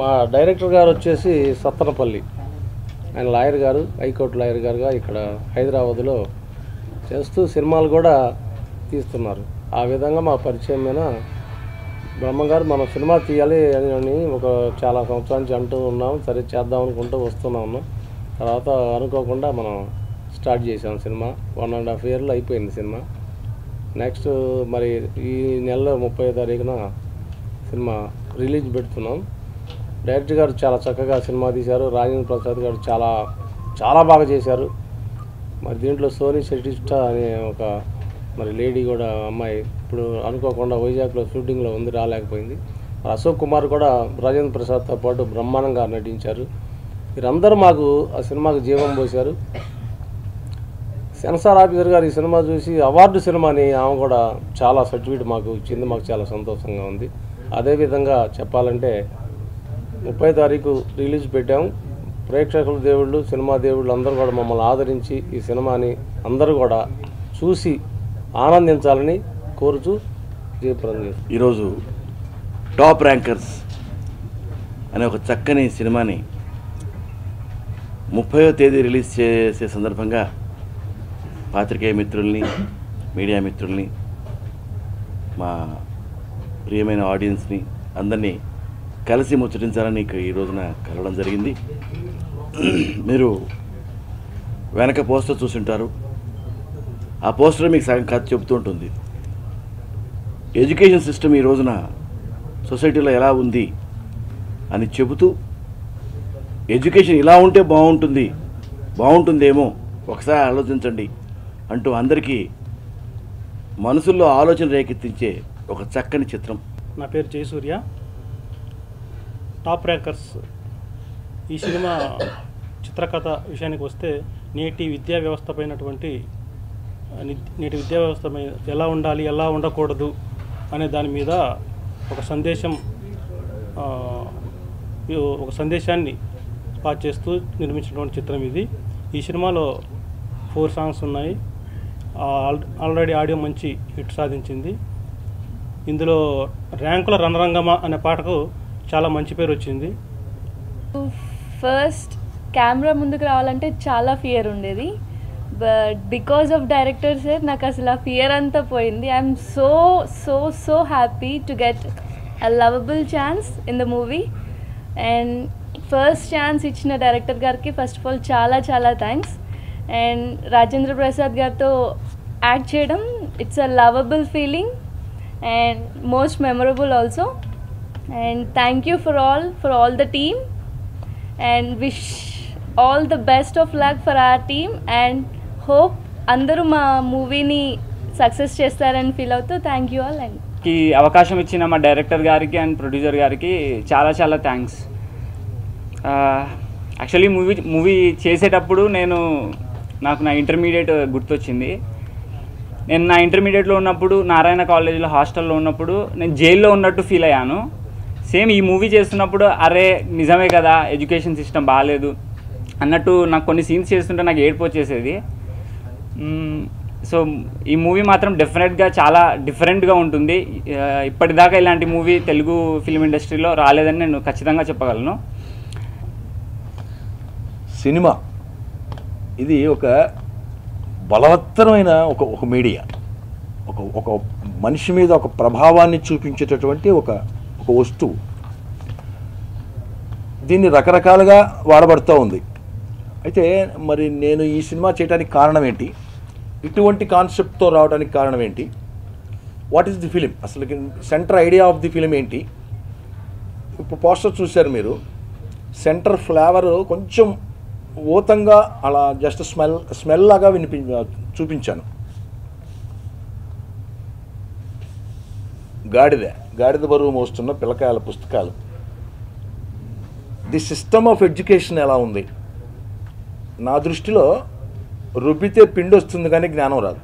మా డైరెక్టర్ గారు వచ్చేసి సత్తనపల్లి. ఆయన లాయర్ గారు హైకోర్టు లాయర్ గారుగా ఇక్కడ హైదరాబాద్లో చేస్తూ సినిమాలు కూడా తీస్తున్నారు. ఆ విధంగా మా పరిచయం మీద బ్రహ్మగారు మనం సినిమా తీయాలి అని ఒక చాలా సంవత్సరాల నుంచి అంటూ ఉన్నాం. సరే చేద్దాం అనుకుంటూ వస్తున్నాము తర్వాత అనుకోకుండా మనం స్టార్ట్ చేసాం సినిమా. వన్ అండ్ హాఫ్ ఇయర్లో అయిపోయింది సినిమా. నెక్స్ట్ మరి ఈ నెలలో ముప్పై తారీఖున సినిమా రిలీజ్ పెడుతున్నాం. డైరెక్టర్ గారు చాలా చక్కగా సినిమా తీశారు. రాజేంద్ర ప్రసాద్ గారు చాలా చాలా బాగా చేశారు. మరి దీంట్లో సోనీ శెట్టిష్ట అనే ఒక మరి లేడీ కూడా అమ్మాయి ఇప్పుడు అనుకోకుండా వైజాగ్లో షూటింగ్లో ఉంది రాలేకపోయింది. అశోక్ కుమార్ కూడా రాజేంద్ర ప్రసాద్తో పాటు బ్రహ్మాండంగా నటించారు. వీరందరూ మాకు ఆ సినిమాకు జీవం పోశారు. సెన్సార్ ఆఫీసర్ గారు ఈ సినిమా చూసి అవార్డు సినిమాని ఆమె కూడా చాలా సర్టిఫికేట్ మాకు ఇచ్చింది. మాకు చాలా సంతోషంగా ఉంది. అదేవిధంగా చెప్పాలంటే ముప్పై తారీఖు రిలీజ్ పెట్టాం. ప్రేక్షకుల దేవుళ్ళు సినిమా దేవుళ్ళు అందరూ కూడా మమ్మల్ని ఆదరించి ఈ సినిమాని అందరూ కూడా చూసి ఆనందించాలని కోరుచూ జయప్రదం ఈరోజు టాప్ ర్యాంకర్స్ అనే ఒక చక్కని సినిమాని ముప్పయో తేదీ రిలీజ్ చేసే సందర్భంగా పాత్రికేయ మిత్రుల్ని మీడియా మిత్రుల్ని మా ప్రియమైన ఆడియన్స్ని అందరినీ కలిసి ముచ్చటించాలని నీకు ఈ రోజున కలవడం జరిగింది. మీరు వెనక పోస్టర్ చూసింటారు. ఆ పోస్టర్ మీకు సగం కథ చెబుతూ ఉంటుంది. ఎడ్యుకేషన్ సిస్టమ్ ఈ రోజున సొసైటీలో ఎలా ఉంది అని చెబుతూ ఎడ్యుకేషన్ ఇలా ఉంటే బాగుంటుంది బాగుంటుందేమో ఒకసారి ఆలోచించండి అంటూ అందరికీ మనసుల్లో ఆలోచన రేకెత్తించే ఒక చక్కని చిత్రం. నా పేరు జయసూర్య. టాప్ ర్యాంకర్స్ ఈ సినిమా చిత్రకథ విషయానికి వస్తే నేటి విద్యా వ్యవస్థ పైనటువంటి ని- నేటి విద్యా వ్యవస్థ పై ఎలా ఉండాలి ఎలా ఉండకూడదు అనే దాని మీద ఒక సందేశం ఒక సందేశాన్ని పాస్ చేస్తూ నిర్మించినటువంటి చిత్రం ఇది. ఈ సినిమాలో ఫోర్ సాంగ్స్ ఉన్నాయి. ఆల్- ఆల్రెడీ ఆడియో మంచి హిట్ సాధించింది. ఇందులో ర్యాంకుల రణరంగమ అనే పాటకు చాలా మంచి పేరు వచ్చింది. ఫస్ట్ కెమెరా ముందుకు రావాలంటే చాలా ఫియర్ ఉండేది. But because of director sir నాకు అసలు ఆ ఫియర్ అంతా పోయింది. I'm so so so happy to get a lovable chance in the movie and first chance ఇచ్చిన డైరెక్టర్ గారికి ఫస్ట్ ఆఫ్ ఆల్ చాలా చాలా థ్యాంక్స్ అండ్ రాజేంద్ర ప్రసాద్ గారితో యాక్ట్ చేయడం it's a lovable feeling and most memorable also and thank you for all for all the team and wish all the best of luck for our team and hope అందరూ మా మూవీని success చేస్తారని feel అవుతూ thank you all అండ్కి అవకాశం ఇచ్చిన మా director గారికి and producer గారికి చాలా చాలా థ్యాంక్స్ యాక్చువల్లీ మూవీ మూవీ చేసేటప్పుడు నేను నాకు నా ఇంటర్మీడియట్ గుర్తొచ్చింది. నేను నా ఇంటర్మీడియట్లో ఉన్నప్పుడు నారాయణ కాలేజీలో హాస్టల్లో ఉన్నప్పుడు నేను జైల్లో ఉన్నట్టు ఫీల్ అయ్యాను. సేమ్ ఈ మూవీ చేస్తున్నప్పుడు అరే నిజమే కదా ఎడ్యుకేషన్ సిస్టమ్ బాగాలేదు అన్నట్టు నాకు కొన్ని సీన్స్ చేస్తుంటే నాకు ఏడుపు వచ్చేసేది. సో ఈ మూవీ మాత్రం డెఫినెట్గా చాలా డిఫరెంట్గా ఉంటుంది. ఇప్పటిదాకా ఇలాంటి మూవీ తెలుగు ఫిల్మ్ ఇండస్ట్రీలో రాలేదని నేను ఖచ్చితంగా చెప్పగలను. సినిమా. ఇది ఒక బలవత్తరమైన ఒక ఒక మీడియా. ఒక ఒక మనిషి మీద ఒక ప్రభావాన్ని చూపించేటటువంటి ఒక ఒక వస్తువు. దీన్ని రకరకాలుగా వాడబడుతూ ఉంది. అయితే మరి నేను ఈ సినిమా చేయడానికి కారణం ఏంటి? ఇటువంటి కాన్సెప్ట్తో రావడానికి కారణం ఏంటి? వాట్ ఈస్ ది ఫిలిం అసలు centre idea of the film ఏంటి? ఇప్పుడు పోస్టర్ చూశారు మీరు. సెంటర్ ఫ్లేవర్ కొంచెం ఊతంగా అలా జస్ట్ స్మెల్ స్మెల్ లాగా వినిపి చూపించాను. గాడిద గాడిద బరువు మోస్తున్న పిల్లకాయల పుస్తకాలు. ది సిస్టమ్ ఆఫ్ ఎడ్యుకేషన్ ఎలా ఉంది? నా దృష్టిలో రుబ్బితే పిండి వస్తుంది కానీ జ్ఞానం రాదు.